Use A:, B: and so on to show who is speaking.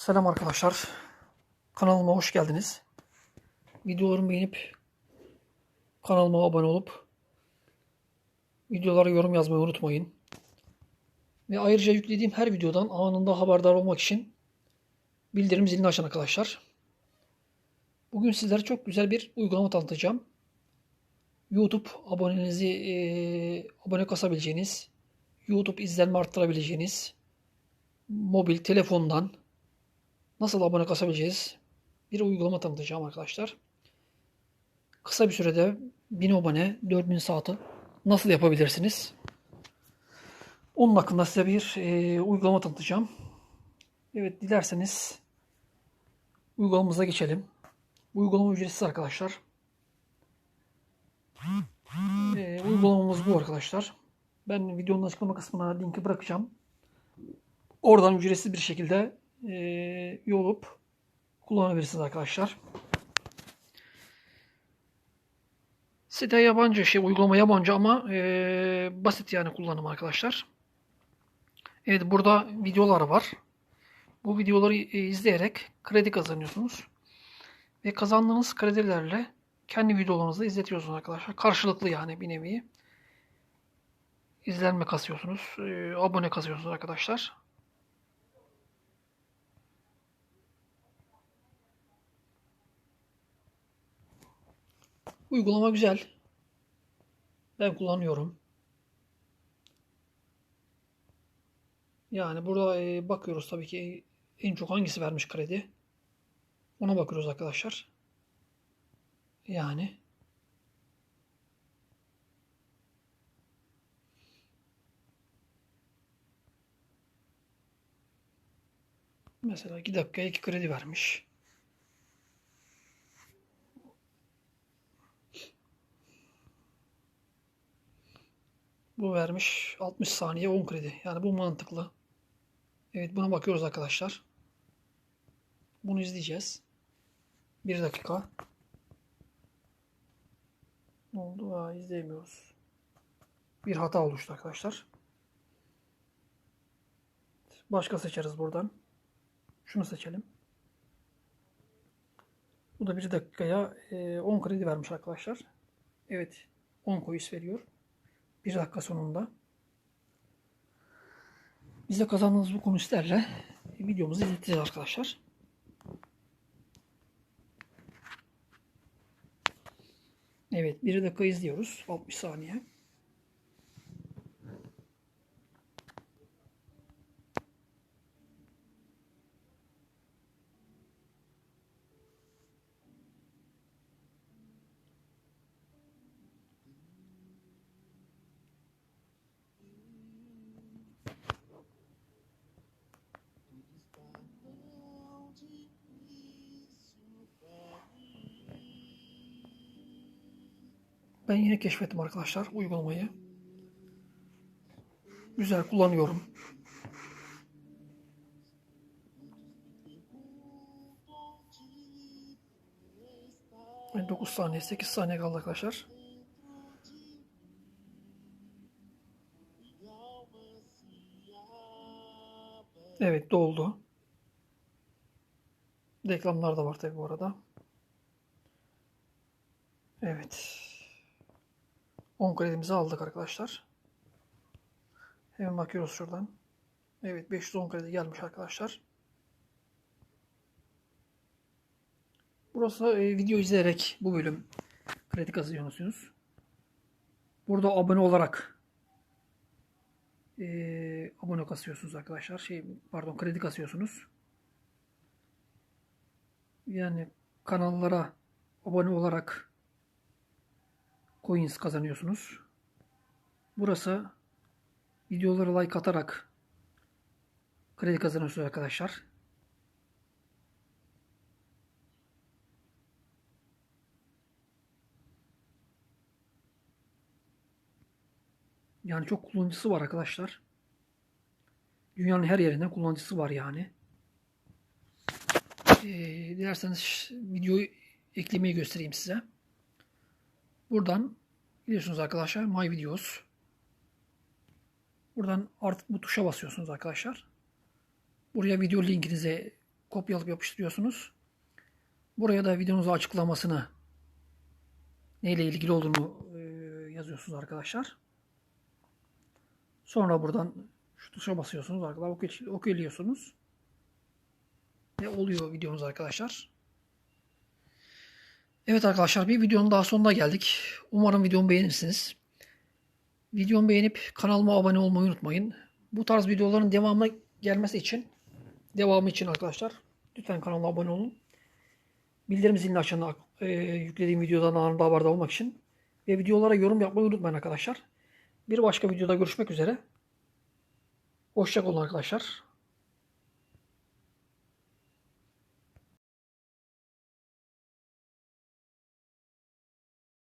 A: Selam arkadaşlar. Kanalıma hoş geldiniz. Videolarımı beğenip kanalıma abone olup videolara yorum yazmayı unutmayın. Ve ayrıca yüklediğim her videodan anında haberdar olmak için bildirim zilini açın arkadaşlar. Bugün sizlere çok güzel bir uygulama tanıtacağım. YouTube abonenizi eee, abone kasabileceğiniz, YouTube izlenme arttırabileceğiniz, mobil telefondan nasıl abone kasabileceğiz bir uygulama tanıtacağım arkadaşlar. Kısa bir sürede 1000 abone, 4000 saati nasıl yapabilirsiniz? Onun hakkında size bir e, uygulama tanıtacağım. Evet dilerseniz uygulamamıza geçelim. Uygulama ücretsiz arkadaşlar. E, uygulamamız bu arkadaşlar. Ben videonun açıklama kısmına linki bırakacağım. Oradan ücretsiz bir şekilde e, olup kullanabilirsiniz arkadaşlar. Site yabancı şey uygulama yabancı ama e, basit yani kullanım arkadaşlar. Evet burada videolar var. Bu videoları izleyerek kredi kazanıyorsunuz. Ve kazandığınız kredilerle kendi videolarınızı izletiyorsunuz arkadaşlar. Karşılıklı yani bir nevi. İzlenme kasıyorsunuz. abone kasıyorsunuz arkadaşlar. Uygulama güzel. Ben kullanıyorum. Yani burada e, bakıyoruz tabii ki en çok hangisi vermiş kredi. Ona bakıyoruz arkadaşlar. Yani mesela 2 dakikaya 2 kredi vermiş. Bu vermiş 60 saniye 10 kredi. Yani bu mantıklı. Evet buna bakıyoruz arkadaşlar. Bunu izleyeceğiz. 1 dakika. Ne oldu? Aa, izleyemiyoruz. Bir hata oluştu arkadaşlar. Başka seçeriz buradan. Şunu seçelim. Bu da 1 dakikaya e, 10 kredi vermiş arkadaşlar. Evet 10 coins veriyor. Bir dakika sonunda. Biz de kazandığımız bu komislerle videomuzu izleteceğiz arkadaşlar. Evet, bir dakika izliyoruz. 60 saniye. Ben yine keşfettim arkadaşlar uygulamayı. Güzel kullanıyorum. Yani 9 saniye 8 saniye kaldı arkadaşlar. Evet doldu. Reklamlar da var tabi bu arada. Evet. 10 kredimizi aldık arkadaşlar. Hemen bakıyoruz şuradan. Evet 510 kredi gelmiş arkadaşlar. Burası e, video izleyerek bu bölüm kredi kazanıyorsunuz. Burada abone olarak e, abone kasıyorsunuz arkadaşlar. Şey pardon kredi kasıyorsunuz. Yani kanallara abone olarak coins kazanıyorsunuz. Burası videoları like atarak kredi kazanıyorsunuz arkadaşlar. Yani çok kullanıcısı var arkadaşlar. Dünyanın her yerinden kullanıcısı var yani. Ee, dilerseniz videoyu eklemeyi göstereyim size. Buradan biliyorsunuz arkadaşlar My Videos. Buradan artık bu tuşa basıyorsunuz arkadaşlar. Buraya video linkinizi kopyalayıp yapıştırıyorsunuz. Buraya da videonuzun açıklamasını neyle ilgili olduğunu e, yazıyorsunuz arkadaşlar. Sonra buradan şu tuşa basıyorsunuz arkadaşlar. Okey, okeyliyorsunuz. Ve oluyor videonuz arkadaşlar. Evet arkadaşlar bir videonun daha sonuna geldik. Umarım videomu beğenirsiniz. Videomu beğenip kanalıma abone olmayı unutmayın. Bu tarz videoların devamı gelmesi için devamı için arkadaşlar lütfen kanalıma abone olun. Bildirim zilini açın e, yüklediğim videodan anında haberdar olmak için. Ve videolara yorum yapmayı unutmayın arkadaşlar. Bir başka videoda görüşmek üzere. Hoşçakalın arkadaşlar.